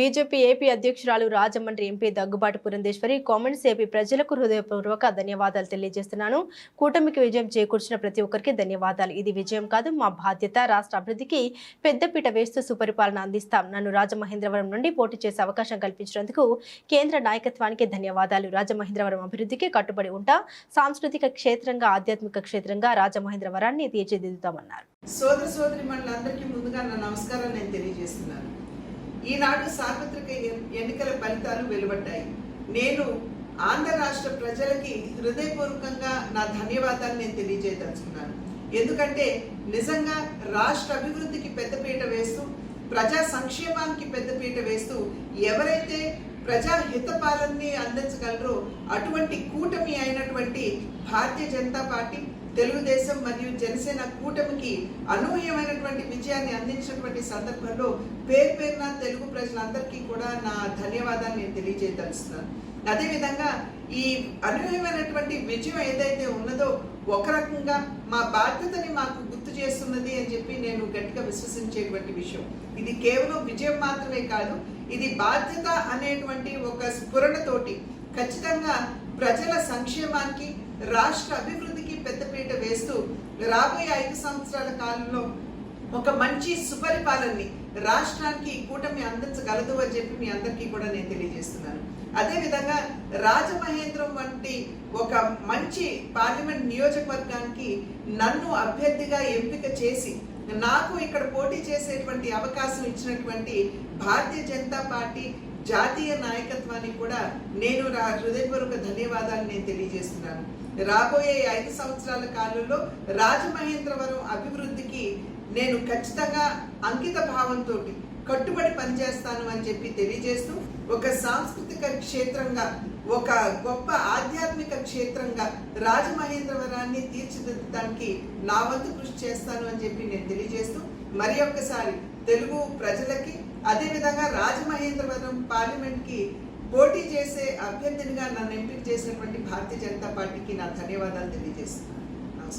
BJP AP అధ్యక్షురాలు Rajahmundry MP Daggubati Purandeswari comments AP ప్రజలకు హృదయపూర్వక ధన్యవాదాలు తెలియజేస్తున్నాను. కూటమికి విజయం చేకూర్చిన ప్రతి ఒక్కరికి ధన్యవాదాలు. ఇది విజయం కాదు మా బాధ్యత. రాష్ట్ర అభివృద్ధికి పెద్దపీట వేస్తూ సుపరిపాలన అందిస్తాం. నన్ను రాజమహేంద్రవరం నుండి పోటీ చేసే అవకాశం కల్పించినందుకు కేంద్ర నాయకత్వానికి ధన్యవాదాలు. రాజమహేంద్రవరం అభివృద్ధికి కట్టుబడి ఉంటా. సాంస్కృతిక క్షేత్రంగా ఆధ్యాత్మిక క్షేత్రంగా రాజమహేంద్రవరాన్ని తీర్చిదిద్దుతామన్నారు. సోదరి సోదరి మండలందరికీ ముందుగా నా నమస్కారం నేను తెలియజేస్తున్నాను. ఈనాడు సార్వత్రిక ఎన్నికల ఫలితాలు వెలువడ్డాయి. నేను ఆంధ్ర రాష్ట్ర ప్రజలకి హృదయపూర్వకంగా నా ధన్యవాదాలు నేను తెలియజేయదలుచుకున్నాను. ఎందుకంటే నిజంగా రాష్ట్ర అభివృద్ధికి పెద్దపీట వేస్తూ ప్రజా సంక్షేమానికి పెద్దపీట వేస్తూ ఎవరైతే ప్రజా హితపాలనని అందించగలరో అటువంటి కూటమి అయినటువంటి భారతీయ జనతా పార్టీ తెలుగుదేశం మరియు జనసేన కూటమికి అనూహ్యమైనటువంటి విజయాన్ని అందించినటువంటి సందర్భంలో పేరు పేరున తెలుగు ప్రజలందరికీ కూడా నా ధన్యవాదాలు నేను తెలియజేయదలుస్తున్నాను అదేవిధంగా ఈ అనూహ్యమైనటువంటి విజయం ఏదైతే ఉన్నదో ఒక రకంగా మా బాధ్యతని మాకు గుర్తు చేస్తున్నది అని చెప్పి నేను గట్టిగా విశ్వసించేటువంటి విషయం. ఇది కేవలం విజయం మాత్రమే కాదు ఇది బాధ్యత అనేటువంటి ఒక స్ఫురణతోటి ఖచ్చితంగా ప్రజల సంక్షేమానికి రాష్ట్ర అభివృద్ధికి పెద్దపీట వేస్తూ రాబోయే ఐదు సంవత్సరాల కాలంలో ఒక మంచి సుపరిపాలనని రాష్ట్రానికి కూటమి అందించగలదు అని చెప్పి మీ అందరికీ కూడా నేను తెలియజేస్తున్నాను. అదేవిధంగా రాజమహేంద్రం వంటి ఒక మంచి పార్లమెంట్ నియోజకవర్గానికి నన్ను అభ్యర్థిగా ఎంపిక చేసి నాకు ఇక్కడ పోటీ చేసేటువంటి అవకాశం ఇచ్చినటువంటి భారతీయ జనతా పార్టీ జాతీయ నాయకత్వానికి కూడా నేను నా హృదయపూర్వక ధన్యవాదాలు నేను తెలియజేస్తున్నాను. రాబోయే ఐదు సంవత్సరాల కాలంలో రాజమహేంద్రవరం అభివృద్ధికి నేను ఖచ్చితంగా అంకిత భావంతో కట్టుబడి పనిచేస్తాను అని చెప్పి తెలియజేస్తూ ఒక సాంస్కృతిక క్షేత్రంగా ఒక గొప్ప ఆధ్యాత్మిక క్షేత్రంగా రాజమహేంద్రవరాన్ని తీర్చిదిద్దడానికి నా వంతు కృషి చేస్తాను అని చెప్పి నేను తెలియజేస్తూ మరి ఒక్కసారి తెలుగు ప్రజలకి అదేవిధంగా రాజమహేంద్రవరం పార్లమెంట్కి పోటీ చేసే అభ్యర్థినిగా నన్ను ఎంపిక చేసినటువంటి భారతీయ జనతా పార్టీకి నా ధన్యవాదాలు తెలియజేస్తున్నాను.